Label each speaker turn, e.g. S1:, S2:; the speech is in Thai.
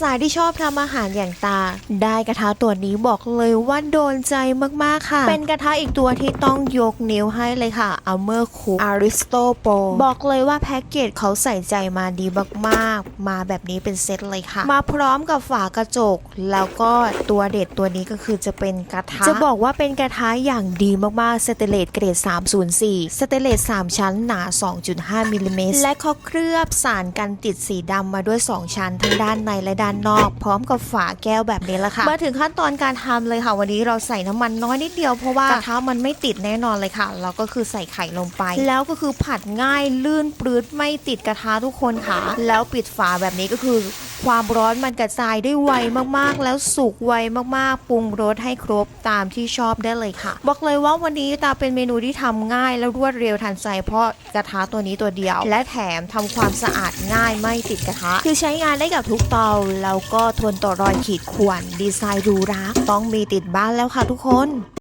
S1: สายที่ชอบทำอาหารอย่างตา ได้กระทะตัวนี้บอกเลยว่าโดนใจมากๆค่ะ เป็นกระทะอีกตัวที่ต้องยกนิ้วให้เลยค่ะ a m e r Cook Aristo Pro บอกเลยว่าแพ็กเกจเขาใส่ใจมาดีมากๆ มาแบบนี้เป็นเซตเลยค่ะ มาพร้อมกับฝากระจก แล้วก็ตัวเด็ดตัวนี้ก็คือจะเป็นกระทะ จะบอกว่าเป็นกระทะอย่างดีมากๆสเตเลสเกรด 304สเตเลส3ชั้นหนา 2.5มิลลิเมตรและเขาเคลือบสารกันติดสีดำมาด้วย 2 ชั้นทั้งด้านในและด้านนอก พร้อมกับฝาแก้วแบบนี้ละค่ะ มาถึงขั้นตอนการทำเลยค่ะ วันนี้เราใส่น้ำมันน้อยนิดเดียวเพราะว่ากระทะมันไม่ติดแน่นอนเลยค่ะเราก็คือใส่ไข่ลงไป แล้วก็คือผัดง่ายลื่นปลื้ดไม่ติดกระทะทุกคนค่ะ แล้วปิดฝาแบบนี้ก็คือ ความร้อนมันกระจายได้ไวมากๆ แล้วสุกไวมากๆ ปรุงรสให้ครบตามที่ชอบได้เลยค่ะ บอกเลยว่าวันนี้ตาเป็นเมนูที่ทำง่ายและรวดเร็วทันใจเพราะกระทะตัวนี้ตัวเดียว และแถมทำความสะอาดง่ายไม่ติดกระทะ คือใช้งานได้กับทุกเตาแล้วก็ทนต่อรอยขีดข่วนดีไซน์หรูหราต้องมีติดบ้านแล้วค่ะทุกคน